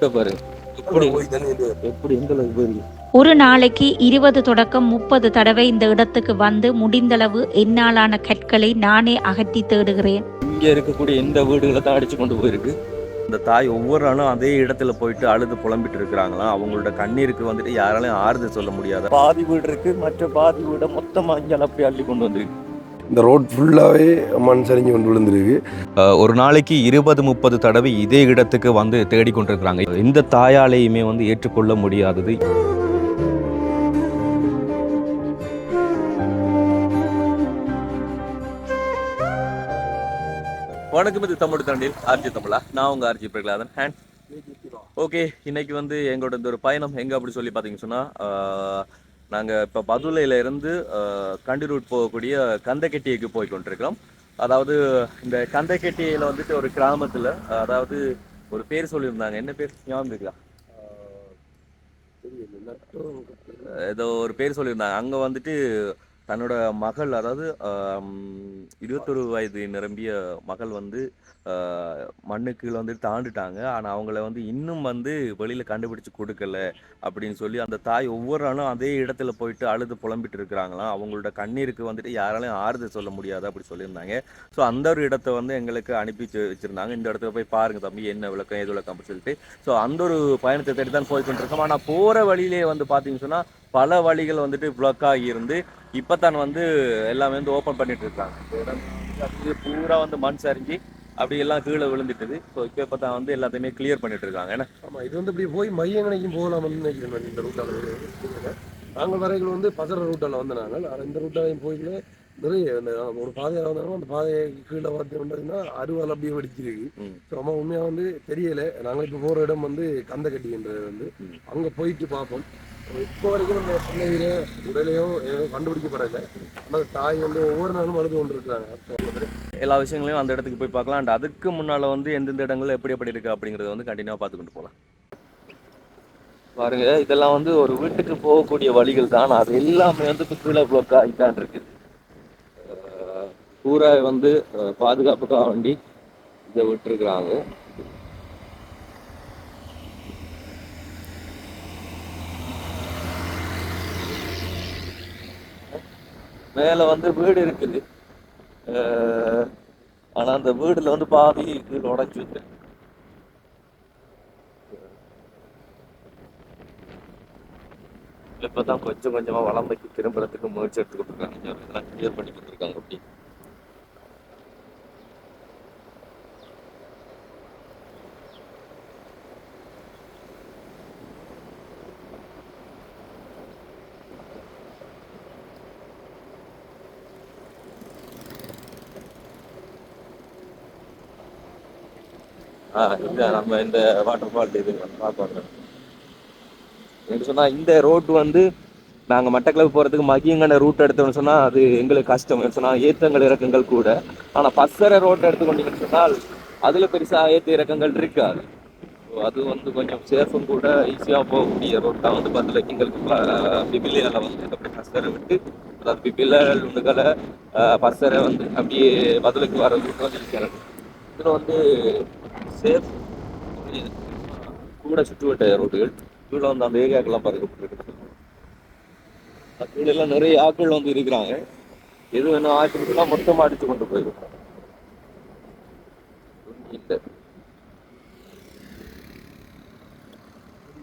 ரோட்ட பாரு. எப்படி? எப்படி எந்த அளவுக்கு போயிருக்கு ஒரு நாளைக்கு இருபது தொடக்கம் முப்பது தடவை இந்த இடத்துக்கு வந்து முடிந்தளவு என்னாலான கற்களை நானே அகற்றி தேடுகிறேன். இங்க இருக்கக்கூடிய எந்த வீடுகளை தான் அடிச்சு கொண்டு போயிருக்கு? இந்த தாய் ஒவ்வொரு நாளும் அதே இடத்துல போயிட்டு அழுது புலம்பிட்டு இருக்கிறாங்களாம் அவங்களோட கண்ணீருக்கு வந்துட்டு யாராலையும் ஆறுதல் சொல்ல முடியாது? பாதி வீடு இருக்கு மற்ற பாதி வீடை மொத்தமா இங்கே அள்ளி கொண்டு வந்திருக்கு. இந்த ரோட் ஃபுல்லாகவே மண் சரிஞ்சு கொண்டு விழுந்திருக்கு. ஒரு நாளைக்கு இருபது முப்பது தடவை இதே இடத்துக்கு வந்து தேடிக்கொண்டிருக்கிறாங்க. இந்த தாயாலையுமே வந்து ஏற்றுக்கொள்ள முடியாதது. வணக்கம் இது தமிழ் தண்டில் ஆர்ஜி தமிழா. நான் உங்க ஆர்ஜி பிரகலாதன் ஹேண்ட் ஓகே இன்னைக்கு வந்து எங்களோட இந்த ஒரு பயணம் எங்க அப்படி சொல்லி பார்த்தீங்கன்னு சொன்னா ஆஹ், நாங்க இப்ப பதுளையில இருந்து ஆஹ், கண்டி ரூட் போகக்கூடிய கந்தக்கெட்டிக்கு போய் கொண்டிருக்கிறோம். அதாவது இந்த கந்தக்கெட்டியில வந்துட்டு ஒரு கிராமத்துல அதாவது ஒரு பேர் சொல்லியிருந்தாங்க. என்ன பேர்? ஞாபகம் இருக்கா ஏதோ ஒரு பேர் சொல்லியிருந்தாங்க. அங்க வந்துட்டு தன்னோட மகள் அதாவது இருபத்தொரு வயது நிரம்பிய மகள் வந்து மண்ணுக்கு வந்து தாண்டுட்டாங்க. ஆனால் அவங்கள வந்து இன்னும் வந்து வெளியில் கண்டுபிடிச்சு கொடுக்கல அப்படின்னு சொல்லி அந்த தாய் ஒவ்வொரு நாளும் அதே இடத்துல போயிட்டு அழுது புலம்பிட்டு இருக்கிறாங்களாம். அவங்களோட கண்ணீருக்கு வந்துட்டு யாராலையும் ஆறுதல் சொல்ல முடியாது அப்படி சொல்லியிருந்தாங்க. ஸோ அந்த ஒரு இடத்த வந்து எங்களுக்கு அனுப்பி வச்சு- இந்த இடத்துல போய் பாருங்க தம்பி என்ன விளக்கம் ஏது விளக்கம் அப்படின்னு சொல்லிட்டு. ஸோ அந்த ஒரு பயணத்தை தேடி தான் போய்கிட்டு இருக்கோம் ஆனால் போகிற வழியிலே வந்து பார்த்தீங்கன்னு சொன்னால் பல வழிகள் வந்துட்டு பிளாக் ஆகி இருந்து இப்போ தான் வந்து எல்லாமே வந்து ஓப்பன் பண்ணிட்டு இருக்காங்க. பூரா வந்து மண் சரிஞ்சு அப்படி எல்லாம் கீழே விழுந்துட்டுது. ஸோ இப்போ இப்போ தான் வந்து எல்லாத்தையுமே கிளியர் பண்ணிட்டு இருக்காங்க. ஏன்னா ஆமாம் இது வந்து இப்படி போய் மையங்கனைக்கும் போகலாம்னு நினைக்கிறேன் நான் இந்த ரூட்டால் நாங்கள் வரைகள் வந்து பசற ரூட்டால் வந்து நாங்கள். இந்த ரூட்டாலையும் போயில நிறைய ஒரு பாதையில் வந்தாலும் அந்த பாதையை கீழே பார்த்தீங்கன்னா அருவாள் அப்படியே வெடிச்சிருக்கு. ஸோ அம்மா உண்மையாக வந்து தெரியல. நாங்கள் இப்போ போகிற இடம் வந்து கந்தக்கட்டின்றது வந்து. அங்கே போயிட்டு பார்ப்போம். இப்போ வரைக்கும் நம்ம பிள்ளைகிற உடலையோ கண்டுபிடிக்கப்படலை ஆனால் தாய் வந்து ஒவ்வொரு நாளும் அழுது கொண்டு இருக்கிறாங்க எல்லா விஷயங்களையும் அந்த இடத்துக்கு போய் பார்க்கலாம். அண்ட் அதுக்கு முன்னால வந்து எந்தெந்த இடங்கள் எப்படி எப்படி இருக்கு அப்படிங்கறத வந்து கண்டினியூவா பார்த்துக்கிட்டு போகலாம் பாருங்க இதெல்லாம் வந்து ஒரு வீட்டுக்கு போகக்கூடிய வழிகள் தான். அது எல்லாமே வந்து இப்போ கீழே ஆகிட்டான் இருக்கு. பூரா வந்து பாதுகாப்புக்காக வேண்டி இதை விட்டுருக்குறாங்க. மேல வந்து வீடு இருக்குது. அஹ், ஆனா அந்த வீடுல வந்து பாதி கீழே உடைச்சு இப்பதான் கொஞ்சம் கொஞ்சமா வளமைக்கு திரும்புறதுக்கு முயற்சி எடுத்துக்கிட்டு இருக்காங்க. கிளியர் பண்ணி கொடுத்துருக்காங்க அப்படி இந்த நம்ம இந்த வாட்டர் ஃபால் இது பார்க்கணும் எனக்கு சொன்னா இந்த ரோட் வந்து நாங்க மட்டக்களவு போறதுக்கு மகியங்கன ரூட் எடுத்தோம்னு சொன்னா அது எங்களுக்கு கஷ்டம். சொன்னால் சொன்னா இறக்கங்கள் கூட. ஆனா பசர ரோட் எடுத்துக்கொண்டீங்கன்னு சொன்னால் அதுல பெருசா ஏத்த இறக்கங்கள் இருக்காது. அது வந்து கொஞ்சம் சேஃபும் கூட ஈஸியா போகக்கூடிய ரோட் தான் வந்து பத்தில் எங்களுக்கு பிபிலியால் வந்து அப்படி பசரை விட்டு அதாவது பிபில உண்டுகளை பசரை வந்து அப்படியே பதிலுக்கு வர ரூட் வந்து இதுல வந்து சேஃப் கூட சுற்றுவட்ட ரோடுகள் கீழே வந்து அந்த ஏரியாக்கெல்லாம் பறக்கப்பட்டிருக்கு கீழே எல்லாம் நிறைய ஆட்கள் வந்து இருக்கிறாங்க. எது வேணும் ஆட்களுக்கெல்லாம் மொத்தமா அடிச்சு கொண்டு போயிருக்கோம்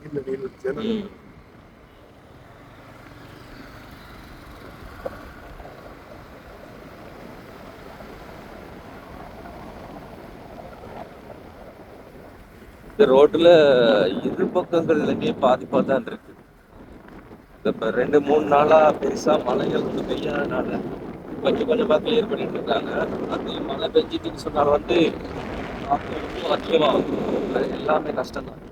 இந்த இந்த ரோட்ல இரு பக்கங்கள்லயுமே பாதிப்பா தான் இருக்கு. இப்ப ரெண்டு மூணு நாளா பெருசா மழைகள் வந்து பெய்யாதனால கொஞ்சம் கொஞ்சமா கிளியர் பண்ணிட்டு இருக்காங்க. அந்த மழை பெஞ்சிட்டுன்னு சொன்னால் வந்து அதிகமாகும் எல்லாமே கஷ்டம் தான்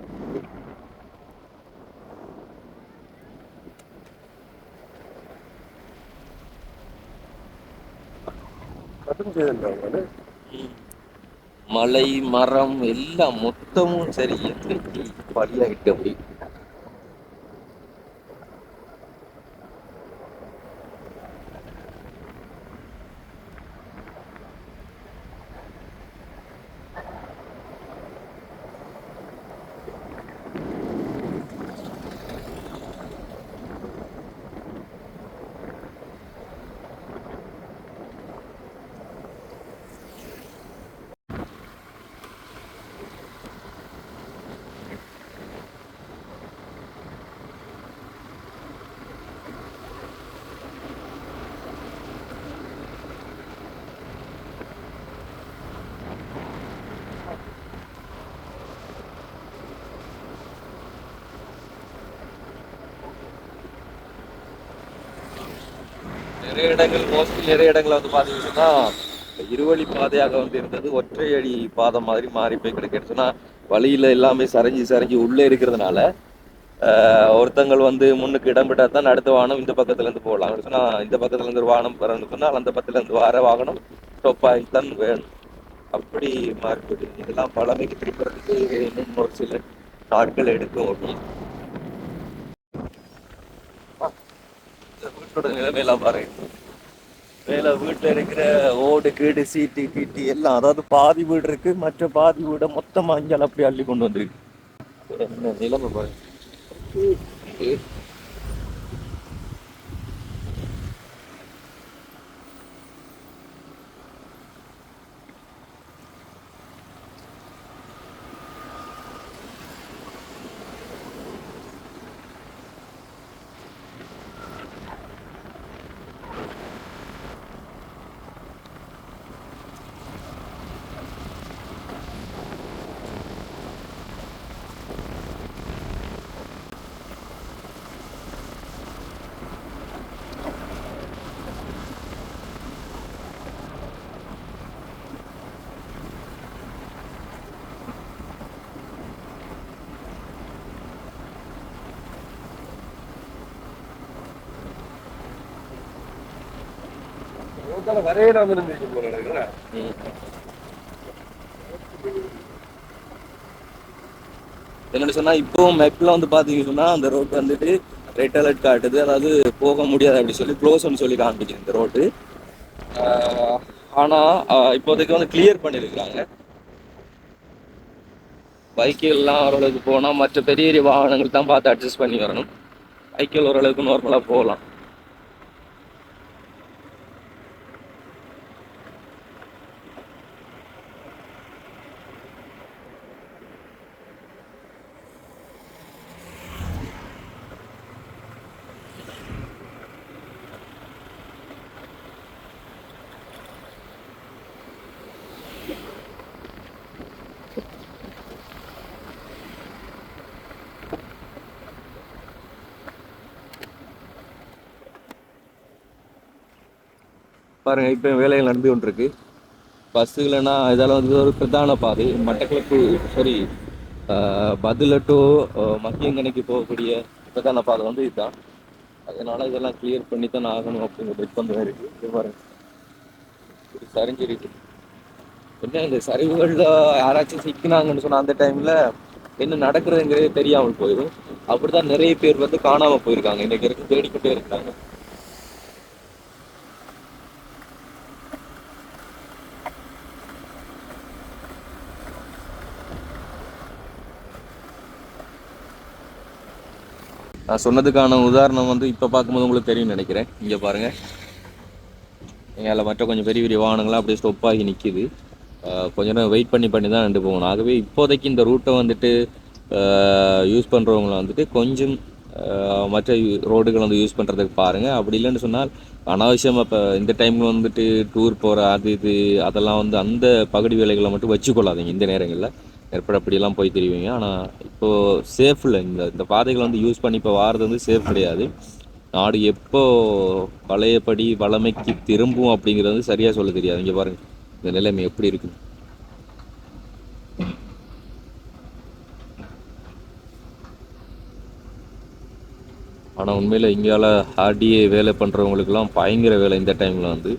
மலை மரம் எல்லாம் மொத்தமும் சரி எங்களுக்கு பலியாகிட்டு அப்படி நிறைய இடங்கள் மோஸ்ட்லி நிறைய இடங்கள் வந்து பார்த்தீங்கன்னா இருவழி பாதையாக வந்து இருந்தது. ஒற்றை அடி பாதை மாதிரி மாறி போய் கிடக்கு. வழியில் எல்லாமே சரிஞ்சு சரிஞ்சு உள்ளே இருக்கிறதுனால ஒருத்தங்கள் வந்து முன்னுக்கு இடம் விட்டா தான் அடுத்த வாகனம் இந்த பக்கத்துலேருந்து போகலாம். சொன்னால் இந்த பக்கத்துலேருந்து ஒரு வாகனம் வரணும்னு சொன்னால் அந்த பக்கத்துலேருந்து வர வாகனம் ஸ்டாப் தான் வேணும். அப்படி மாறிப்போகுது இதெல்லாம் பழமைக்கு திருப்புறதுக்கு இன்னும் ஒரு சில நாட்கள் எடுக்கும். அப்படின்னு இந்த நிலைமையெல்லாம் பாருங்க வேலை வீட்டில் இருக்கிற ஓடு கீடு சீட்டு கீட்டு எல்லாம் அதாவது பாதி வீடு இருக்கு மற்ற பாதி வீடை மொத்தமாக அஞ்சால் அப்படி அள்ளி கொண்டு வந்துருக்கு. நிலைமை பாருங்க ரோட்டால வரையில இருந்துச்சு போல போற என்னன்னு சொன்னா இப்போ மெப்ல வந்து பாத்தீங்கன்னா அந்த ரோட் வந்துட்டு ரெட் அலர்ட் காட்டுது. அதாவது போக முடியாது அப்படின்னு சொல்லி க்ளோஸ்னு சொல்லி காமிக்குது இந்த ரோட்டு ஆனா இப்போதைக்கு வந்து கிளியர் பண்ணியிருக்கிறாங்க பைக்கில் எல்லாம் ஓரளவுக்கு போனால் மற்ற பெரிய பெரிய வாகனங்கள் தான் பார்த்து அட்ஜஸ்ட் பண்ணி வரணும். பைக்கில் ஓரளவுக்கு நார்மலா போகலாம். பாருங்க இப்போ வேலைகள் நடந்து கொண்டிருக்கு. பஸ்ஸுகளனா இதெல்லாம் வந்து ஒரு பிரதான பாதை. மட்டக்களப்பு சாரி பதில டு மத்தியங்கனைக்கு போகக்கூடிய பிரதான பாதை வந்து இதுதான். அதனால இதெல்லாம் கிளியர் பண்ணி தான் ஆகணும் அப்படிங்கிற நிர்பந்தம் இருக்கு. இது பாருங்க. இது சரிஞ்சிருக்கு. என்ன இந்த சரிவுகளில் யாராச்சும் சிக்கினாங்கன்னு சொன்னால் அந்த டைம்ல என்ன நடக்குதுங்கிறதே தெரியாமல் போயிடும். அப்படிதான் நிறைய பேர் வந்து காணாமல் போயிருக்காங்க. இன்னைக்கு வரைக்கும் தேடிக்கிட்டே இருக்காங்க. நான் சொன்னதுக்கான உதாரணம் வந்து இப்போ பார்க்கும்போது உங்களுக்கு தெரியும்னு நினைக்கிறேன். இங்கே பாருங்கள் அதில் மற்ற கொஞ்சம் பெரிய பெரிய வாகனங்கள்லாம் அப்படியே ஸ்டொப் ஆகி நிற்கிது கொஞ்ச நேரம் வெயிட் பண்ணி பண்ணி தான் ரெண்டு போகணும். ஆகவே இப்போதைக்கு இந்த ரூட்டை வந்துட்டு யூஸ் பண்ணுறவங்கள வந்துட்டு கொஞ்சம் மற்ற ரோடுகள் வந்து யூஸ் பண்ணுறதுக்கு பாருங்கள் அப்படி இல்லைன்னு சொன்னால் அனாவசியமாக இப்போ இந்த டைமில் வந்துட்டு டூர் போகிற அது இது அதெல்லாம் வந்து அந்த பகுதி வேலைகளை மட்டும் வச்சுக்கொள்ளாதீங்க இந்த நேரங்களில். ஏற்பட அப்படியெல்லாம் போய் தெரிவிங்க. ஆனால் இப்போது சேஃப் இல்லை. இந்த இந்த பாதைகளை வந்து யூஸ் பண்ணி இப்போ வாரது வந்து சேஃப் கிடையாது. நாடு எப்போ பழையபடி வளமைக்கு திரும்பும் அப்படிங்கிறது வந்து சரியாக சொல்ல தெரியாது. இங்கே பாருங்க. இந்த நிலைமை எப்படி இருக்குது? ஆனால் உண்மையில் இங்கால ஆர்டிஏ வேலை பண்ணுறவங்களுக்குலாம் பயங்கர வேலை இந்த டைமில் வந்து.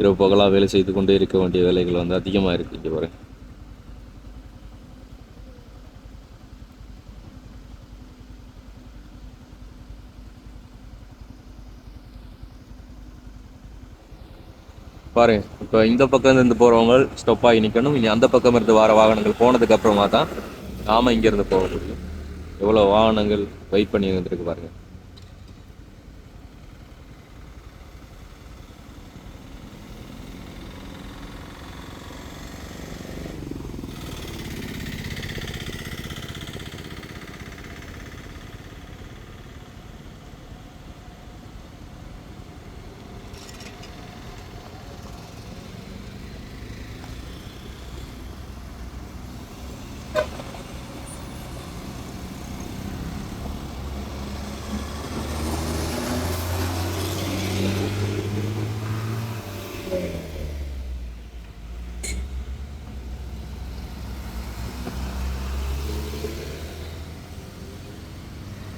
இரவு பகலாக வேலை செய்து கொண்டே இருக்க வேண்டிய வேலைகள் வந்து அதிகமாக இருக்குது இங்கே பாருங்கள் பாருங்க இப்போ இந்த பக்கம் இருந்து போகிறவங்க ஸ்டாப் ஆகி நிக்கணும். இனி அந்த பக்கம் இருந்து வர வாகனங்கள் போனதுக்கு அப்புறமா தான் நாம இங்கேருந்து போக முடியும். எவ்வளோ வாகனங்கள் வெயிட் பண்ணி இருந்துருக்கு பாருங்கள்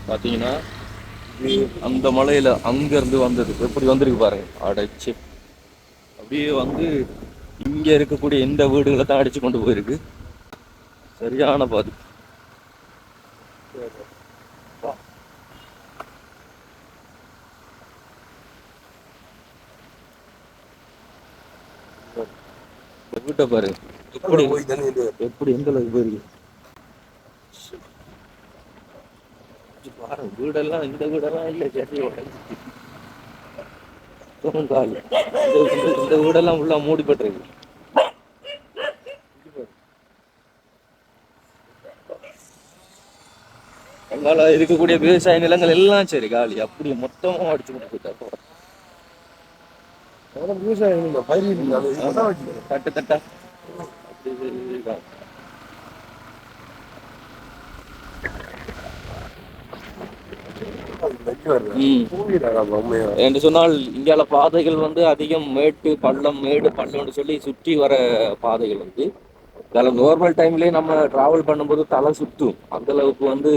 பார்த்தீங்கன்னா இது அந்த மலையில அங்க இருந்து வந்தது. எப்படி வந்திருக்கு பாருங்க அடைச்சு. அப்படியே வந்து இங்க இருக்கக்கூடிய இந்த வீடுகளை தான் அடித்து கொண்டு போயிருக்கு. சரியான பாதிப்பு வீட்டை பாரு. எப்படி எப்படி எந்த அளவுக்கு போயிருக்கு பாருங்க வீடெல்லாம் இந்த வீடெல்லாம் இல்ல சரி உடைஞ்சிச்சு. இந்த வீடெல்லாம் ஃபுல்லா மூடிப்பட்டிருக்கு அங்கால இருக்கக்கூடிய விவசாய நிலங்கள் எல்லாம் சரி காலி. அப்படி மொத்தமா அடிச்சு கொண்டு அதெல்லாம் விவசாயம் பயிர் தட்டா அப்படி இருக்காங்க. அது வெட்டி வருது. ம் தூங்கிட்டாங்க அப்ப உண்மையா. என்று சொன்னால் இந்தியால பாதைகள் வந்து அதிகம் மேட்டு பள்ளம் மேடு பள்ளம்னு சொல்லி சுற்றி வர பாதைகள் வந்து அதில் நார்மல் டைம்லேயே நம்ம டிராவல் பண்ணும்போது தலை சுத்தும். அந்த அளவுக்கு வந்து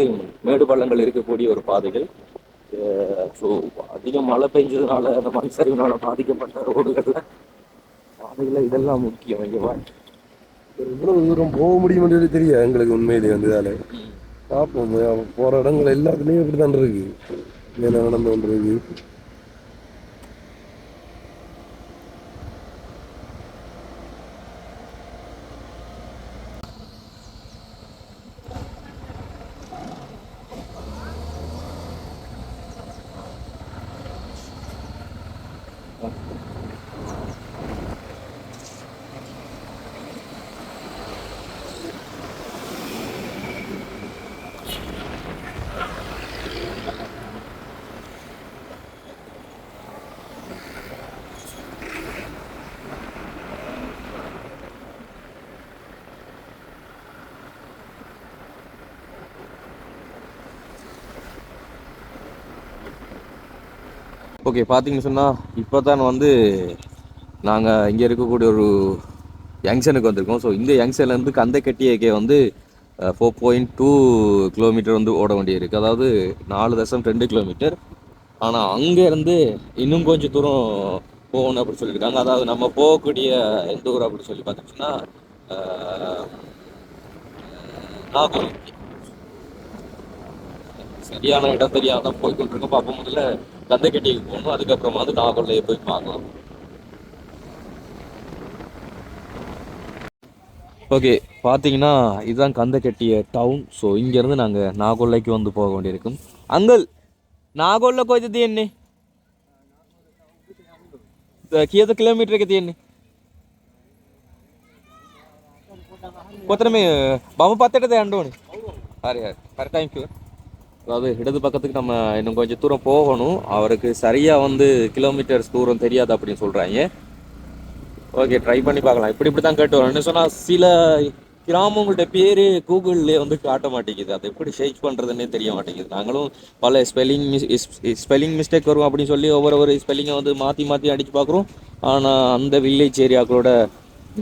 மேடு பள்ளங்கள் இருக்கக்கூடிய ஒரு பாதைகள். ஸோ அதிகம் மழை பெஞ்சதுனால அந்த மண் சரிவினால பாதிக்கப்பட்ட ரோடுகள்ல பாதைகள் இதெல்லாம் முக்கியம் இங்கே வா. இவ்வளவு தூரம் போக முடியும்ன்றது தெரியாது எங்களுக்கு உண்மையிலேயே வந்து பார்ப்போம் போகிற இடங்கள் இடங்கள் இப்படி தான் இருக்குது என்ன நடந்து கொண்டிருக்கு. ஓகே பார்த்தீங்கன்னு சொன்னால் இப்போ தான் வந்து நாங்கள் இங்கே இருக்கக்கூடிய ஒரு யங்ஷனுக்கு வந்திருக்கோம். ஸோ இந்த யங்ஷன்லேருந்து கந்தை கட்டியக்கே வந்து ஃபோர் பாயிண்ட் டூ கிலோமீட்டர் வந்து ஓட வேண்டியிருக்கு அதாவது நாலு தசம் ரெண்டு கிலோமீட்டர் ஆனால் அங்கேருந்து இன்னும் கொஞ்சம் தூரம் போகணும் அப்படின்னு சொல்லியிருக்காங்க. அதாவது நம்ம போகக்கூடிய எந்த ஊர் அப்படின்னு சொல்லி பார்த்தீங்கன்னா நாகூர். சரியான இடம் தெரியாம போய்கொண்டிருக்கோம். பார்ப்போம் முதல்ல கந்தக்கட்டிக்கு போகணும் அதுக்கப்புறமா வந்து நாகொல்லையை போய் பார்க்கலாம். ஓகே பார்த்தீங்கன்னா இதுதான் கந்தக்கட்டிய டவுன் ஸோ இங்கேருந்து நாங்கள் நாகொல்லைக்கு வந்து போக வேண்டியிருக்கும். அங்கல் நாகொல்லை கொஞ்சம் தேன்னு கீழே கிலோமீட்டருக்கு தேன்னு కొత్త మేము బాబు పత్తడి అండోని అరే అరే థ్యాంక్ యూ அதாவது இடது பக்கத்துக்கு நம்ம இன்னும் கொஞ்சம் தூரம் போகணும். அவருக்கு சரியாக வந்து கிலோமீட்டர்ஸ் தூரம் தெரியாது அப்படின்னு சொல்கிறாங்க ஓகே ட்ரை பண்ணி பார்க்கலாம். இப்படி இப்படி தான் கேட்டு வரோம். என்ன சில கிராமங்கள்ட்ட பேர் கூகுளில் வந்து காட்ட மாட்டேங்குது. அதை எப்படி ஷேக் பண்ணுறதுன்னே தெரிய மாட்டேங்குது. நாங்களும் பல ஸ்பெல்லிங் மிஸ் ஸ்பெல்லிங் மிஸ்டேக் வரும் அப்படின்னு சொல்லி ஒவ்வொரு ஒரு ஸ்பெல்லிங்கை வந்து மாற்றி மாற்றி அடித்து பார்க்குறோம். ஆனால் அந்த வில்லேஜ் ஏரியாக்களோட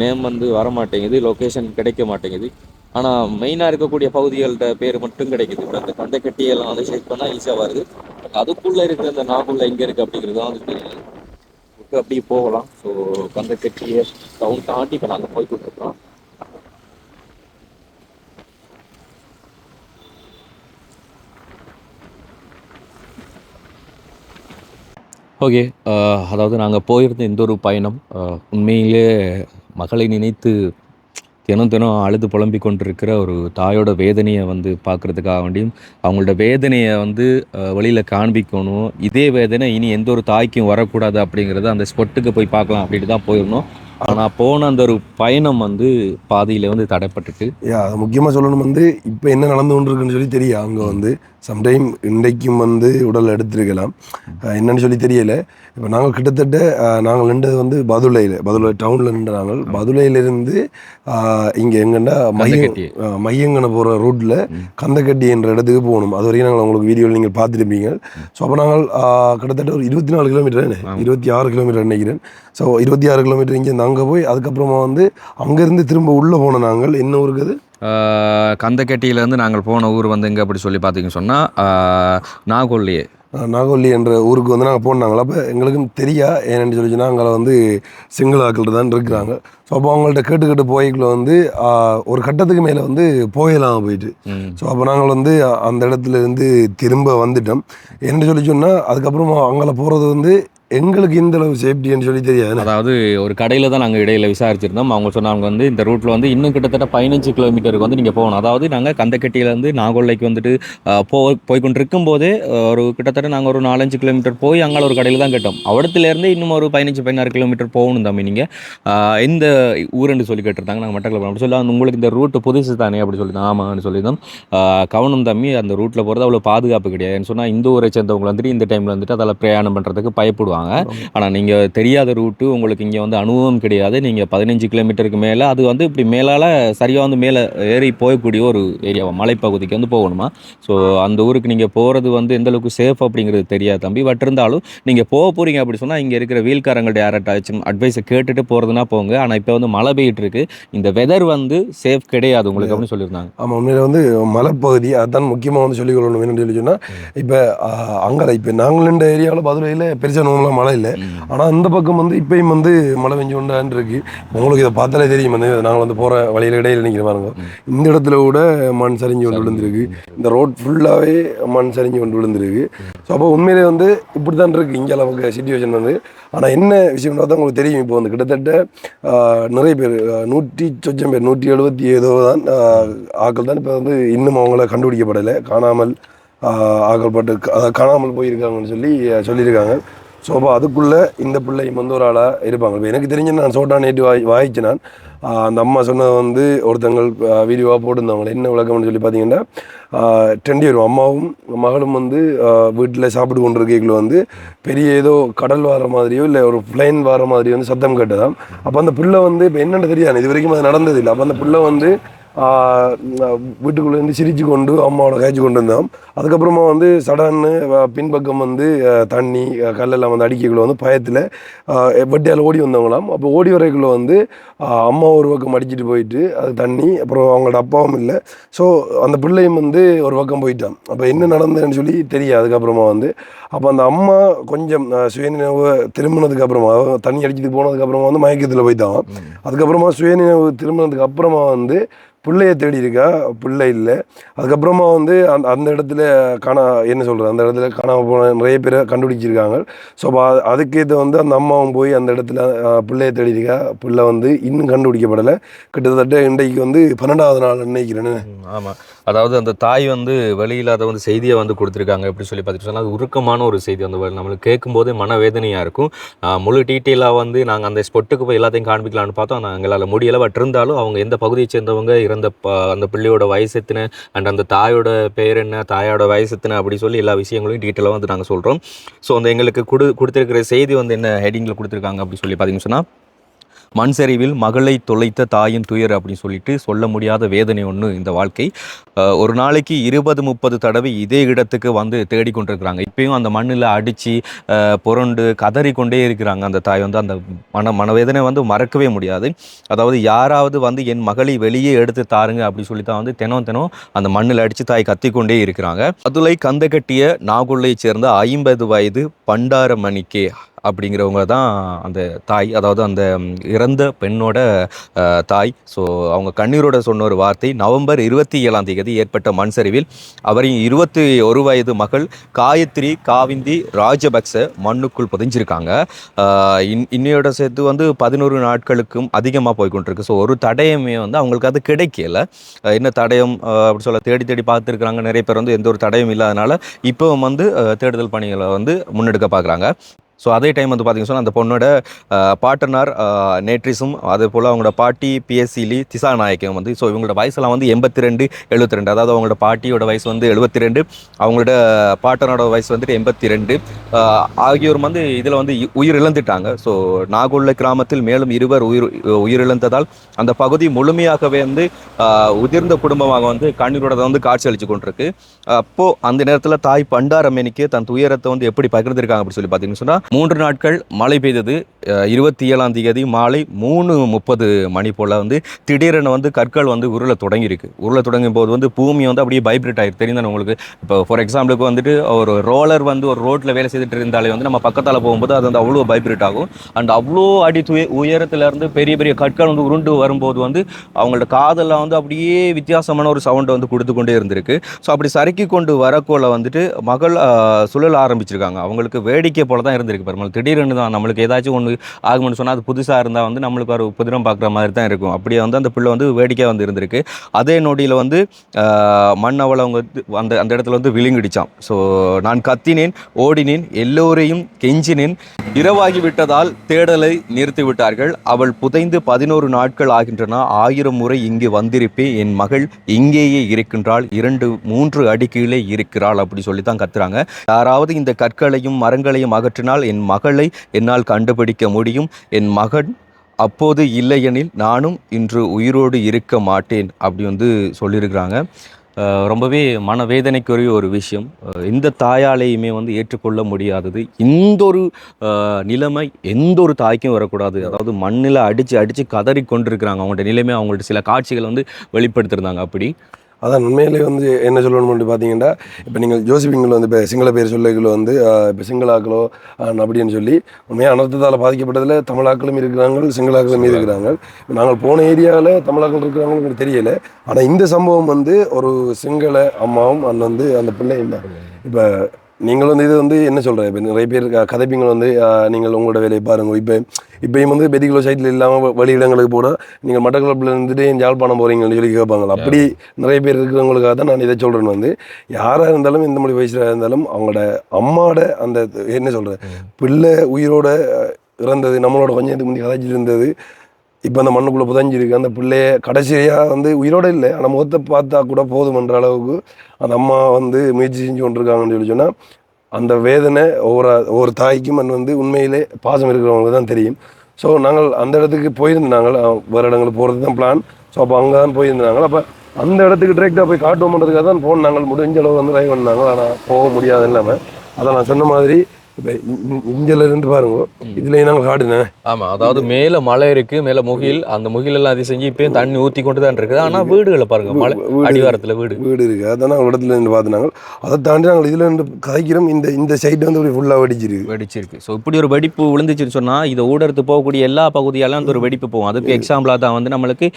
நேம் வந்து வர மாட்டேங்குது லொக்கேஷன் கிடைக்க மாட்டேங்குது. ஆனால் மெயினாக இருக்கக்கூடிய பகுதிகளோட பேர் மட்டும் கிடைக்குது. இப்போ அந்த கந்தைக்கட்டியெல்லாம் வந்து ஷேக் பண்ணால் ஈஸியாக வருது. அதுக்குள்ளே இருக்கிற அந்த நாகுள்ள எங்கே இருக்குது அப்படிங்கிறது தான் வந்து தெரியல அப்படியே போகலாம். ஸோ கந்தைக்கட்டிய டவுன் தாண்டி இப்போ நாங்கள் போய் கொடுத்துருக்கோம் ஓகே uh, அதாவது நாங்கள் போயிருந்த இந்த ஒரு பயணம் அஹ், உண்மையிலே மகளை நினைத்து தினம் தினம் அழுது புலம்பிக் கொண்டிருக்கிற ஒரு தாயோட வேதனையை வந்து பார்க்கறதுக்காக வேண்டியும் அவங்களோட வேதனையை வந்து அஹ், காண்பிக்கணும். இதே வேதனை இனி எந்த ஒரு தாய்க்கும் வரக்கூடாது அப்படிங்கிறத அந்த ஸ்பொட்டுக்கு போய் பார்க்கலாம் அப்படின்ட்டு தான் போயிடணும் ஆனால் போன அந்த ஒரு பயணம் வந்து பாதியில வந்து தடைப்பட்டுட்டு. யா முக்கியமாக சொல்லணும் வந்து இப்போ என்ன நடந்து கொண்டிருக்குன்னு சொல்லி தெரியும் அவங்க வந்து சம்டைம் இன்றைக்கும் வந்து உடல் எடுத்திருக்கலாம். என்னன்னு சொல்லி தெரியல. இப்போ நாங்கள் கிட்டத்தட்ட நாங்கள் நின்றது வந்து பதுளையில் பதுளை டவுனில் நின்ற நாங்கள் பதுளையிலிருந்து இங்கே எங்கன்னா மையம் மையங்கனை போகிற ரூட்டில். கந்தக்கட்டி என்ற இடத்துக்கு போகணும். அது வரைக்கும் நாங்கள் உங்களுக்கு வீடியோவில் நீங்கள் பார்த்துருப்பீங்க. ஸோ அப்போ நாங்கள் கிட்டத்தட்ட ஒரு இருபத்தி நாலு கிலோமீட்டர். இருபத்தி ஆறு கிலோமீட்டர் நினைக்கிறேன். ஸோ இருபத்தி ஆறு கிலோமீட்டர் இங்கேருந்து அங்கே போய் அதுக்கப்புறமா வந்து அங்கேருந்து திரும்ப உள்ளே போன நாங்கள். என்ன ஊருக்கு அது? கந்தக்கட்டியிலேருந்து நாங்கள் போன ஊர் வந்து எங்கே அப்படி சொல்லி பார்த்தீங்கன்னு சொன்னால் நாகொல்லியே. நாகவல்லி என்ற ஊருக்கு வந்து நாங்கள் போனாங்களா? அப்போ எங்களுக்கும் தெரியா ஏன்னு சொல்லிச்சுன்னா அங்கே வந்து சிங்கள ஆட்கள் தான் இருக்கிறாங்க. ஸோ அப்போ அவங்கள்ட்ட கேட்டு கேட்டு போய்க்குள்ள வந்து ஒரு கட்டத்துக்கு மேலே வந்து போயிடலாம் போயிட்டு. ஸோ அப்போ நாங்கள் வந்து அந்த இடத்துல இருந்து திரும்ப வந்துட்டோம். என்ன சொல்லி சொன்னால் அதுக்கப்புறமா அங்கே போகிறது வந்து எங்களுக்கு இந்த அளவு சேஃப்டின்னு சொல்லி தெரியாது. அதாவது ஒரு கடையில் தான் நாங்கள் இடையில விசாரிச்சிருந்தோம். அவங்க சொன்னாங்க வந்து இந்த ரூட்டில் வந்து இன்னும் கிட்டத்தட்ட பதினஞ்சு கிலோமீட்டருக்கு வந்து நீங்கள் போகணும். அதாவது நாங்கள் கந்தக்கட்டியிலேருந்து நாகோல்லைக்கு வந்துட்டு போ போய் கொண்டு இருக்கும்போதே ஒரு கிட்டத்தட்ட நாங்கள் ஒரு நாலஞ்சு கிலோமீட்டர் போய் அங்கே ஒரு கடையில் தான் கேட்டோம். அவடத்துலேருந்து இன்னும் ஒரு பதினஞ்சு பதினாறு கிலோமீட்டர் போகணும் தம்பி நீங்கள் இந்த ஊருன்னு சொல்லி கேட்டிருந்தாங்க. நாங்கள் மட்டக்களப்பு அப்படி சொல்லி உங்களுக்கு இந்த ரூட்டு புதுசு தானே? அப்படி சொல்லி ஆமான்னு சொல்லியிருந்தோம். கவனம் தம்பி அந்த ரூட்டில் போகிறது அவ்வளோ பாதுகாப்பு கிடையாதுன்னு சொன்னால் இந்த ஊரை சேர்ந்தவங்க வந்துட்டு இந்த டைமில் வந்துட்டு அதில் பிரயாணம் பண்ணுறதுக்கு பயப்படுவாங்க. ஆனால் நீங்கள் தெரியாத ரூட்டு உங்களுக்கு இங்கே வந்து அனுபவம் கிடையாது. நீங்கள் பதினஞ்சு கிலோமீட்டருக்கு மேலே அது வந்து இப்படி மேலால் சரியாக வந்து மேலே ஏறி போகக்கூடிய ஒரு ஏரியா மலைப்பகுதிக்கு வந்து போகணுமா? ஸோ அந்த ஊருக்கு நீங்கள் போகிறது வந்து எந்த அளவுக்கு சேஃப் அப்படிங்கிறது தெரியாது தம்பி. பட் இருந்தாலும் நீங்கள் போக போகிறீங்க அப்படி சொன்னால் இங்கே இருக்கிற வீல்காரங்கள்ட்ட யார்ட்டாச்சும் அட்வைஸை கேட்டுட்டு போகிறதுனா போங்க. ஆனால் இப்போ வந்து மழை பெய்யிட்டு இருக்கு. இந்த வெதர் வந்து சேஃப் கிடையாது உங்களுக்கு அப்படின்னு சொல்லியிருந்தாங்க. ஆமாம் உண்மையில வந்து மலைப்பகுதி அதுதான் முக்கியமாக வந்து சொல்லிக் கொள்ளணும் என்னன்னு சொல்லி சொன்னால் இப்போ அங்கே இப்போ நாங்கள் இந்த ஏரியாவில் பதுரையில் பெருசாக நோம்பலாம் மழை இல்லை. ஆனால் அந்த பக்கம் வந்து இப்பயும் வந்து மழை பெஞ்சு கொண்டான் இருக்கு. உங்களுக்கு இதை பார்த்தாலே தெரியும். வந்து நாங்கள் வந்து போகிற வழியில் இடையில நிற்கிற பாருங்க. இந்த இடத்துல கூட மண் சரிஞ்சு கொண்டு விழுந்திருக்கு. இந்த ரோட் ஃபுல்லாகவே மண் சரிஞ்சு கொண்டு விழுந்திருக்கு. ஸோ அப்போ உண்மையிலே வந்து இப்படி தான் இருக்குது இங்கே அளவுக்கு சுச்சுவேஷன் வந்து. ஆனால் என்ன விஷயம்னா தான் உங்களுக்கு தெரியும். இப்போ வந்து கிட்டத்தட்ட நிறைய பேர் நூற்றி சொச்சம் பேர் நூற்றி எழுபத்தி ஏதோ தான் ஆக்கள் தான் இப்போ வந்து இன்னும் அவங்கள கண்டுபிடிக்கப்படலை. காணாமல் ஆஹ், அதாவது காணாமல் போயிருக்காங்கன்னு சொல்லி சொல்லியிருக்காங்க. ஸோ அப்போ அதுக்குள்ளே இந்த பிள்ளையும் வந்து ஒரு ஆளாக இருப்பாங்க. இப்போ எனக்கு தெரிஞ்சு நான் சோட்டா நேற்று வாய் வாய்ச்சு நான். அந்த அம்மா சொன்னது வந்து ஒருத்தங்கள் வீடியோவாக போட்டிருந்தவங்க என்ன விளக்கம்னு சொல்லி பார்த்தீங்கன்னா ரெண்டு வரும் அம்மாவும் மகளும் வந்து வீட்டில் சாப்பிட்டு கொண்டு இருக்கைக்குள்ள வந்து பெரிய ஏதோ கடல் வர மாதிரியோ இல்லை ஒரு பிளைன் வர மாதிரியோ வந்து சத்தம் கேட்டதாம். அப்போ அந்த பிள்ளை வந்து இப்போ என்னென்னு தெரியாது. இது வரைக்கும் அது நடந்தது இல்லை அப்போ அந்த பிள்ளை வந்து வீட்டுக்குள்ளே இருந்து சிரிச்சு கொண்டு அம்மாவோட காய்ச்சி கொண்டு வந்தோம் அதுக்கப்புறமா வந்து சடன்னு பின்பக்கம் வந்து தண்ணி கல்லெல்லாம் வந்து அடிக்கக்குள்ளே வந்து பயத்தில் வெட்டியால் ஓடி வந்தவங்களாம். அப்போ ஓடி வரைக்குள்ளே வந்து அம்மா ஒரு பக்கம் அடிச்சிட்டு போயிட்டு அது தண்ணி அப்புறம் அவங்களோட அப்பாவும் இல்லை. ஸோ அந்த பிள்ளையும் வந்து ஒரு பக்கம் போயிட்டான். அப்போ என்ன நடந்ததுன்னு சொல்லி தெரியும் அதுக்கப்புறமா வந்து. அப்போ அந்த அம்மா கொஞ்சம் சுயநினைவு திரும்பினதுக்கு அப்புறமா தண்ணி அடிச்சிட்டு போனதுக்கு அப்புறமா வந்து மயக்கத்தில் போயிட்டான். அதுக்கப்புறமா சுயநினைவு திரும்பினதுக்கு அப்புறமா வந்து பிள்ளைய தேடி இருக்கா? பிள்ளை இல்லை. அதுக்கப்புறமா வந்து அந்த அந்த இடத்துல காணா என்ன சொல்கிறது அந்த இடத்துல காணாம போன நிறைய பேரை கண்டுபிடிச்சிருக்காங்க. ஸோ அதுக்கேற்ற வந்து அந்த அம்மாவும் போய் அந்த இடத்துல பிள்ளைய தேடி இருக்கா? பிள்ளை வந்து இன்னும் கண்டுபிடிக்கப்படலை. கிட்டத்தட்ட இன்றைக்கு வந்து பன்னெண்டாவது நாள் நினைக்கிறேன்னு ஆமாம் அதாவது அந்த தாய் வந்து வெளியில்லாத வந்து செய்தியை வந்து கொடுத்துருக்காங்க எப்படி சொல்லி பார்த்துட்டு சொன்னால் அது உருக்கமான ஒரு செய்தி. வந்து நம்மளுக்கு கேட்கும்போதே மனவேதனையாக இருக்கும். முழு டீட்டெயிலாக வந்து நாங்கள் அந்த ஸ்பொட்டுக்கு போய் எல்லாத்தையும் காண்பிக்கலாம்னு பார்த்தோம். ஆனால் எங்களால் முடியலை. பட் இருந்தாலும் அவங்க எந்த பகுதியை சேர்ந்தவங்க இறந்த ப அந்த பிள்ளையோட வயசு எத்தனை அண்ட் அந்த தாயோட பேர் என்ன தாயோட வயசு எத்தனை அப்படி சொல்லி எல்லா விஷயங்களையும் டீட்டெயிலாக வந்து நாங்கள் சொல்கிறோம் ஸோ அந்த எங்களுக்கு கொடு கொடுத்துருக்கிற செய்தி வந்து என்ன ஹெடிங்கில் கொடுத்துருக்காங்க அப்படி சொல்லி பார்த்தீங்கன்னு சொன்னால் மண் சரிவில் மகளை தொலைத்த தாயின் துயர் அப்படின்னு சொல்லிட்டு சொல்ல முடியாத வேதனை ஒன்று இந்த வாழ்க்கை. ஒரு நாளைக்கு இருபது முப்பது தடவை இதே இடத்துக்கு வந்து தேடிக்கொண்டிருக்கிறாங்க. இப்பயும் அந்த மண்ணில் அடித்து புரண்டு கதறி கொண்டே இருக்கிறாங்க அந்த தாய் வந்து. அந்த மன மனவேதனை வந்து மறக்கவே முடியாது. அதாவது யாராவது வந்து என் மகளை வெளியே எடுத்து தாருங்க அப்படின்னு சொல்லி தான் வந்து தினம் தினம் அந்த மண்ணில் அடித்து தாய் கத்திக்கொண்டே இருக்கிறாங்க. அதுலை கந்த கட்டிய நாகுல்லைச் சேர்ந்த ஐம்பது வயது பண்டாரமணிக்கே அப்படிங்கிறவங்க தான் அந்த தாய் அதாவது அந்த இறந்த பெண்ணோட தாய். ஸோ அவங்க கண்ணீரோட சொன்ன ஒரு வார்த்தை நவம்பர் இருபத்தி ஏழாம் தேதி ஏற்பட்ட மண் சரிவில் அவரின் இருபத்தி ஒரு வயது மகள் காயத்ரி காவிந்தி ராஜபக்ச மண்ணுக்குள் புதைஞ்சிருக்காங்க. இன் இன்னையோட சேர்த்து வந்து பதினோரு நாட்களுக்கும் அதிகமாக போய்கொண்டிருக்கு. ஸோ ஒரு தடயமே வந்து அவங்களுக்கு அது கிடைக்கல. என்ன தடயம் அப்படி சொல்ல தேடி தேடி பார்த்துருக்குறாங்க. நிறைய பேர் வந்து எந்த ஒரு தடயம் இல்லாதனால இப்போ வந்து தேடுதல் பணிகளை வந்து முன்னெடுக்க பார்க்குறாங்க. ஸோ அதே டைம் வந்து பார்த்தீங்கன்னா அந்த பொண்ணோட பாட்டனார் நேட்ரிஸும் அதே போல் அவங்களோட பாட்டி பிஎஸ்சிலி திசா நாயக்கம் வந்து ஸோ இவங்களோட வயசுலாம் வந்து எண்பத்தி ரெண்டு எழுபத்தி ரெண்டு அதாவது அவங்களோட பாட்டியோட வயசு வந்து எழுபத்தி ரெண்டு அவங்களோட பாட்டனோட வயசு வந்துட்டு எண்பத்தி ரெண்டு ஆகியோர் வந்து இதில் வந்து இ- உயிர் இழந்துட்டாங்க. ஸோ நாகுள்ள கிராமத்தில் மேலும் இருவர் உயிர் உயிரிழந்ததால் அந்த பகுதி முழுமையாகவே வந்து உதிர்ந்த குடும்பமாக வந்து கண்ணீரோட வந்து காட்சி அளிச்சு கொண்டிருக்கு. அப்போது அந்த நேரத்தில் தாய் பண்டாரமேனிக்கு தன் துயரத்தை வந்து எப்படி பகிர்ந்திருக்காங்க அப்படின்னு சொல்லி பார்த்தீங்கன்னு சொன்னால் மூன்று நாட்கள் மழை பெய்தது. இருபத்தி ஏழாம் தேதி மாலை மூணு முப்பது மணி போல் வந்து திடீரென வந்து கற்கள் வந்து உருள தொடங்கியிருக்கு. உருள தொடங்கும் போது வந்து பூமி வந்து அப்படியே வைப்ரேட் ஆகிருக்கு தெரியுது உங்களுக்கு? இப்போ ஃபார் எக்ஸாம்பிளுக்கு வந்துட்டு ஒரு ரோலர் வந்து ஒரு ரோட்டில் வேலை செய்துட்டு இருந்தாலே வந்து நம்ம பக்கத்தால் போகும்போது அது வந்து அவ்வளோ வைப்ரேட் ஆகும். அண்ட் அவ்வளோ அடி துய பெரிய பெரிய கற்கள் வந்து உருண்டு வரும்போது வந்து அவங்களோட காதெல்லாம் வந்து அப்படியே வித்தியாசமான ஒரு சவுண்டை வந்து கொடுத்து கொண்டே இருந்திருக்கு. ஸோ அப்படி சறுக்கி கொண்டு வரக்கோல வந்துட்டு மகள் சுழல் சுழல ஆரம்பிச்சிருக்காங்க. அவங்களுக்கு வேடிக்கை போல தான் இருந்திருக்கு. பெருமாள் திடீர்னு தான் நம்மளுக்கு ஏதாச்சும் ஒன்று ஆகும்னு சொன்னால் அது புதுசாக இருந்தால் வந்து நம்மளுக்கு ஒரு புதிரம் பார்க்குற மாதிரி தான் இருக்கும். அப்படியே வந்து அந்த பிள்ளை வந்து வேடிக்கை வந்து இருந்திருக்கு. அதே நொடியில் வந்து மண் அவளை அவங்க வந்து அந்த அந்த இடத்துல வந்து விழுங்கிடிச்சான் ஸோ நான் கத்தினேன் ஓடினேன் எல்லோரையும் கெஞ்சினேன். இரவாகி விட்டதால் தேடலை நிறுத்திவிட்டார்கள் அவள் புதைந்து பதினோரு நாட்கள் ஆகின்றன. ஆயிரம் முறை இங்கு வந்திருப்பேன். என் மகள் இங்கேயே இருக்கின்றாள். இரண்டு மூன்று அடி கீழே இருக்கிறாள். அப்படி சொல்லி தான் கத்துறாங்க. யாராவது இந்த கற்களையும் மரங்களையும் அகற்றினால் என் மகளை என்னால் கண்டுபிடிக்க முடியும். என் மகன் அப்போது இல்லையெனில் நானும் இன்று உயிரோடு இருக்க மாட்டேன் அப்படி வந்து சொல்லியிருக்கிறாங்க. ரொம்பவே மனவேதனைக்குரிய ஒரு விஷயம். எந்த தாயாலேயுமே வந்து ஏற்றுக்கொள்ள முடியாதது. இந்த ஒரு நிலைமை எந்த ஒரு தாய்க்கும் வரக்கூடாது. அதாவது மண்ணில் அடித்து அடித்து கதறி கொண்டிருக்கிறாங்க. அவங்கள்ட்ட நிலைமை அவங்கள்ட்ட சில காட்சிகளை வந்து வெளிப்படுத்திருந்தாங்க அப்படி. அதான் உண்மையிலே வந்து என்ன சொல்லணும்னு பார்த்தீங்கன்னா இப்போ நீங்கள் ஜோசிபிங்கள் வந்து இப்போ சிங்கள பேர் சொல்லைகளோ வந்து இப்போ சிங்களாக்களோ அப்படின்னு சொல்லி உண்மையாக அனர்த்தத்தால் பாதிக்கப்பட்டதில் தமிழாக்களும் இருக்கிறாங்க சிங்களாக்களும் இருக்கிறாங்க நாங்கள் போன ஏரியாவில் தமிழாக்கள் இருக்கிறாங்கன்னு எனக்கு தெரியல. ஆனால் இந்த சம்பவம் வந்து ஒரு சிங்கள அம்மாவும் அண்ணன் வந்து அந்த பிள்ளையும் தான். இப்போ நீங்கள் வந்து இது வந்து என்ன சொல்கிறேன் இப்போ நிறைய பேர் கதைப்பிங்கள் வந்து நீங்கள் உங்களோட வேலையை பாருங்க. இப்போ இப்பயும் வந்து பெதிகுலோ சைட்டில் இல்லாமல் வெளி இடங்களுக்கு போனால் நீங்கள் மட்டக்களப்பில் இருந்துட்டு ஏன் யாழ்ப்பாணம் போகிறீங்கன்னு சொல்லி கேட்பாங்களா அப்படி நிறைய பேர் இருக்கிறவங்களுக்காக தான் நான் இதை சொல்கிறேன் வந்து. யாராக இருந்தாலும் எந்த மொழி வயசில் இருந்தாலும் அவங்களோட அம்மாவோட அந்த என்ன சொல்கிறேன் பிள்ளை உயிரோட இறந்தது நம்மளோட கொஞ்சம் இதுக்கு முந்தைய கதைச்சிட்டு இருந்தது இப்போ அந்த மண்ணுக்குள்ளே புதஞ்சிருக்கு. அந்த பிள்ளைய கடைசியாக வந்து உயிரோட இல்லை. ஆனால் முகத்தை பார்த்தா கூட போதுமன்ற அளவுக்கு அந்த அம்மா வந்து முயற்சி செஞ்சு கொண்டிருக்காங்கன்னு சொல்லி சொன்னால் அந்த வேதனை ஒவ்வொரு ஒவ்வொரு தாய்க்கும் அன் வந்து உண்மையிலே பாசம் இருக்கிறவங்களுக்கு தான் தெரியும். ஸோ நாங்கள் அந்த இடத்துக்கு போயிருந்தாங்க. வேறு இடங்களுக்கு போகிறது தான் பிளான் ஸோ அப்போ அங்கே தான் போயிருந்தாங்க. அப்போ அந்த இடத்துக்கு டிரெக்டாக போய் காட்டுவோம்ன்றதுக்காக தான் ஃபோன் நாங்கள் முடிஞ்ச அளவு வந்து ட்ரைவ் பண்ணாங்க. ஆனால் போக முடியாது இல்லாமல் அதை நான் சொன்ன மாதிரி இந்தியில இருந்து பாருங்க. இதுலேயும் நாங்கள் காட்டுனேன் ஆமா அதாவது மேல மலை இருக்கு மேல முகில். அந்த முகில் எல்லாம் அது செஞ்சு இப்பயும் தண்ணி ஊத்தி கொண்டு தான் இருக்குது. ஆனா வீடுகளை பாருங்க மலை அடிவாரத்துல வீடு. வீடு இருக்குது அதான் நாங்கள் இடத்துல இருந்து பார்த்துனாங்க அதை தாண்டி நாங்கள் இதில் இருந்து கதைக்கிறோம். இந்த இந்த சைடு வந்து அப்படி ஃபுல்லாக வெடிச்சிருக்கு. வெடிச்சிருக்கு. ஸோ இப்படி ஒரு வெடிப்பு விழுந்துச்சுன்னு சொன்னா இதை ஊடறுத்து போகக்கூடிய எல்லா பகுதியாலும் அந்த ஒரு வெடிப்பு போகும். அதுக்கு எக்ஸாம்பிளாக தான் வந்து நம்மளுக்கு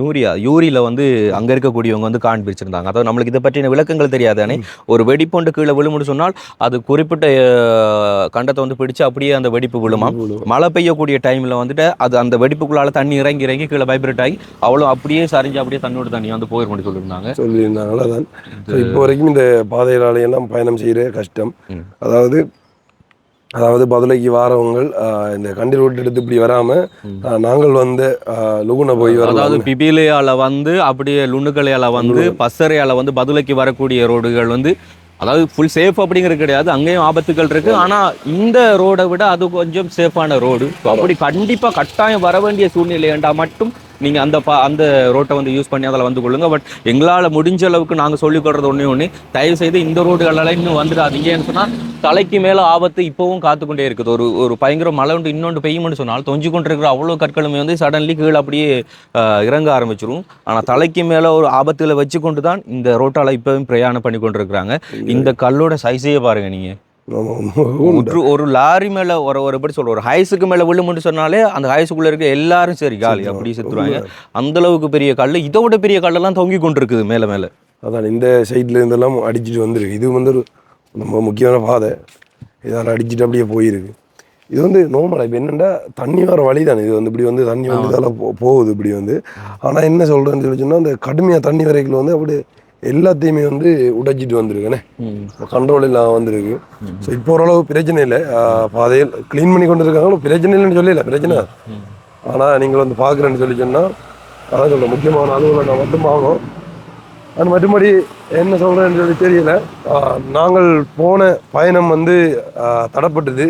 நூரியா யூரியில வந்து அங்க இருக்கக்கூடியவங்க வந்து காண்பிச்சிருந்தாங்க. அதாவது நம்மளுக்கு இதை பற்றின விளக்கங்கள் தெரியாதானே? ஒரு வெடிப்பொண்டு கீழே விழுமுன்னு சொன்னால் அது குறிப்பிட்ட கண்டத்தை வந்து பிடிச்சு அப்படியே அந்த வெடிப்பு விழுமா. மழை பெய்யக்கூடிய டைம்ல வந்துட்டு அது அந்த வெடிப்புக்குள்ளால தண்ணி இறங்கி இறங்கி கீழே வைப்ரேட் ஆகி அவ்வளோ அப்படியே சரிஞ்சு அப்படியே தண்ணோட தண்ணி வந்து போயிடும் சொல்லியிருந்தாங்க. சொல்லியிருந்தாங்களா தான் ஸோ இப்போ வரைக்கும் இந்த பாதையிலாலையெல்லாம் பயணம் செய்கிற கஷ்டம். அதாவது அதாவது பதுளைக்கு வாரவங்க ஆஹ், இந்த கண்டி ரோட் எடுத்து இப்படி வராமல் நாங்கள் வந்து லுகுனை போய் அதாவது பிபிலையால வந்து அப்படியே லுண்ணுக்கலையால வந்து பசறையால வந்து பதுளைக்கு வரக்கூடிய ரோடுகள் வந்து அதாவது ஃபுல் சேஃப் அப்படிங்கிறது கிடையாது. அங்கேயும் ஆபத்துகள் இருக்கு. ஆனா இந்த ரோடை விட அது கொஞ்சம் சேஃபான ரோடு அப்படி கண்டிப்பா கட்டாயம் வர வேண்டிய சூழ்நிலை ஏண்டா மட்டும் நீங்க அந்த பா அந்த ரோட்டை வந்து யூஸ் பண்ணி அதில் வந்து கொள்ளுங்க. பட் எங்களால முடிஞ்ச அளவுக்கு நாங்க சொல்லிக் கொடுறது ஒண்ணே ஒண்ணு தயவு செய்து இந்த ரோடுகளெல்லாம் இன்னும் வந்துடாதீங்க ஏன்னு சொன்னா தலைக்கு மேல ஆபத்து இப்பவும் காத்துக்கொண்டே இருக்குது. ஒரு ஒரு பயங்கர மழை ஒன்று இன்னொன்று பெய்யும்னு சொன்னால் தொஞ்சு கொண்டு இருக்கிற அவ்வளோ கற்களுமே வந்து சடன்லி கீழே அப்படியே இறங்க ஆரம்பிச்சிரும். ஆனா தலைக்கு மேல ஒரு ஆபத்துல வச்சு கொண்டு தான் இந்த ரோட்டால இப்பவும் பிரயாணம் பண்ணி கொண்டு இருக்கிறாங்க இந்த கல்லோட சைஸையே பாருங்க நீங்க. ஒரு ஒரு லாரி மேல ஒரு ஒரு எப்படி சொல்ற ஒரு ஹைஸுக்கு மேல விழுமுன்னு சொன்னாலே அந்த ஹைஸுக்குள்ள இருக்க எல்லாரும் சரி காலி அப்படி செத்துருவாங்க அந்த அளவுக்கு பெரிய கல் இதை விட பெரிய கல்லெல்லாம் தொங்கி கொண்டு இருக்குது மேல மேல. அதான் இந்த சைட்ல இருந்தெல்லாம் அடிச்சிட்டு வந்திருக்கு. இது வந்து ஒரு ரொம்ப முக்கியமான பாதை. இதால் அடிச்சிட்டு அப்படியே போயிருக்கு. இது வந்து நோமலா இப்போ என்னென்னா தண்ணி வர வழி தானே இது வந்து இப்படி வந்து தண்ணி வந்து இதால் போகுது இப்படி வந்து. ஆனால் என்ன சொல்கிறேன்னு சொல்லி சொன்னால் அந்த கடுமையாக தண்ணி வரைக்கும் வந்து அப்படி எல்லாத்தையுமே வந்து உடைச்சிட்டு வந்திருக்குண்ணே கண்ட்ரோல் இல்லாமல் வந்திருக்கு. ஸோ இப்போ ஓரளவு பிரச்சனை இல்லை. பாதையில் க்ளீன் பண்ணி கொண்டு இருக்காங்களோ பிரச்சனை இல்லைன்னு சொல்லல பிரச்சனை. ஆனால் நீங்கள் வந்து பார்க்குறேன்னு சொல்லி சொன்னால் அதான் சொல்ல முக்கியமான அலுவலகம் நான் மட்டும் ஆகும் அது மறுபடி என்ன சொல்கிறேன்னு சொல்லி தெரியல. நாங்கள் போன பயணம் வந்து தடைப்பட்டது.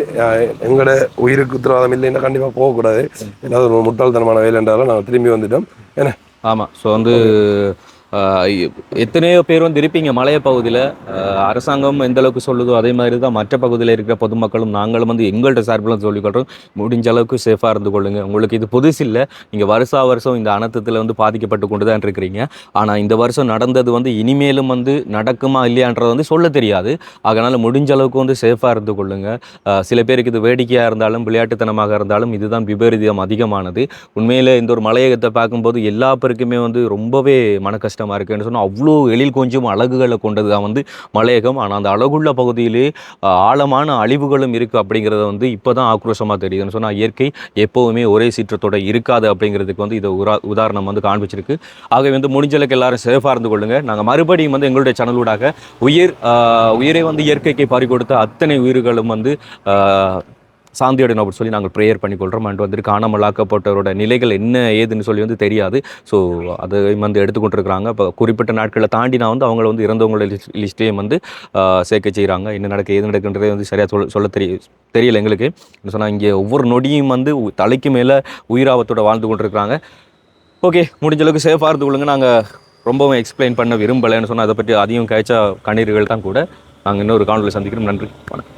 எங்களோட உயிருக்கு உத்தரவாதம் இல்லைன்னா கண்டிப்பாக போகக்கூடாது. ஏன்னா ஒரு முட்டாள்தனமான வேலை என்றாலும் நாங்கள் திரும்பி வந்துட்டோம். என்ன? ஆமா. ஸோ வந்து எத்தனையோ பேர் வந்து இருப்பீங்க மலைய பகுதியில். அரசாங்கம் எந்த அளவுக்கு சொல்லுதோ அதே மாதிரி தான் மற்ற பகுதியில் இருக்கிற பொதுமக்களும் நாங்களும் வந்து எங்கள்கிட்ட சார்பில் சொல்லிக்கொள்கிறோம் முடிஞ்ச அளவுக்கு சேஃபாக இருந்து கொள்ளுங்கள் உங்களுக்கு இது புதுசு இல்லை. நீங்கள் வருஷா வருஷம் இந்த அனர்த்தத்தில் வந்து பாதிக்கப்பட்டு கொண்டு தான் இருக்கிறீங்க. ஆனால் இந்த வருஷம் நடந்தது வந்து இனிமேலும் வந்து நடக்குமா இல்லையான்றது வந்து சொல்ல தெரியாது. அதனால் முடிஞ்ச அளவுக்கு வந்து சேஃபாக இருந்து கொள்ளுங்க. சில பேருக்கு இது வேடிக்கையாக இருந்தாலும் விளையாட்டுத்தனமாக இருந்தாலும் இதுதான் விபரீதம் அதிகமானது. உண்மையில் இந்த ஒரு மலையகத்தை பார்க்கும்போது எல்லா பேருக்குமே வந்து ரொம்பவே மன கஷ்டமாக இருக்குன்னு சொன்னால் அவ்வளோ எழில் கொஞ்சம் அழகுகளை கொண்டது தான் வந்து மலையகம். ஆனால் அந்த அழகுள்ள பகுதியிலே ஆழமான அழிவுகளும் இருக்குது அப்படிங்கிறத வந்து இப்போ தான் ஆக்ரோஷமாக தெரியுதுன்னு சொன்னால் இயற்கை எப்போவுமே ஒரே சீற்றத்தோட இருக்காது அப்படிங்கிறதுக்கு வந்து இதை உரா உதாரணம் வந்து காண்பிச்சிருக்கு. ஆகவே வந்து முடிஞ்சளவுக்கு எல்லாரும் சேஃபாக இருந்து கொள்ளுங்கள் நாங்கள் மறுபடியும் வந்து எங்களுடைய சேனலூடாக உயிர் உயிரை வந்து இயற்கைக்கு பறி கொடுத்த அத்தனை உயிர்களும் வந்து சாந்தியோட சாந்தி சொல்லி நாங்கள் ப்ரேயர் பண்ணிக்கொள்கிறோம் அண்ட் வந்துட்டு காணாமலாக்கப்பட்டவரோட நிலைகள் என்ன ஏதுன்னு சொல்லி வந்து தெரியாது. ஸோ அதை வந்து எடுத்துக்கொண்டிருக்கிறாங்க. இப்போ குறிப்பிட்ட நாட்களை தாண்டி நான் வந்து அவங்கள வந்து இறந்தவங்களோட லிஸ்ட் லிஸ்ட்லேயும் வந்து சேர்க்க செய்கிறாங்க என்ன நடக்க ஏது நடக்குன்றதே வந்து சரியாக சொல்ல சொல்ல தெரிய தெரியல எங்களுக்கு. சொன்னால் இங்கே ஒவ்வொரு நொடியும் வந்து உ- தலைக்கு மேலே உயிராபத்தோட வாழ்ந்து கொண்டிருக்கிறாங்க. ஓகே முடிஞ்ச அளவுக்கு சேஃபாக இருந்து கொள்ளுங்க. நாங்கள் ரொம்பவும் எக்ஸ்பிளைன் பண்ண விரும்பலைன்னு சொன்னால் அதை பற்றி அதிகம் காய்ச்சா கண்ணீர்கள் தான் கூட. நாங்கள் இன்னொரு காணொலி சந்திக்கிறோம். நன்றி. வணக்கம்.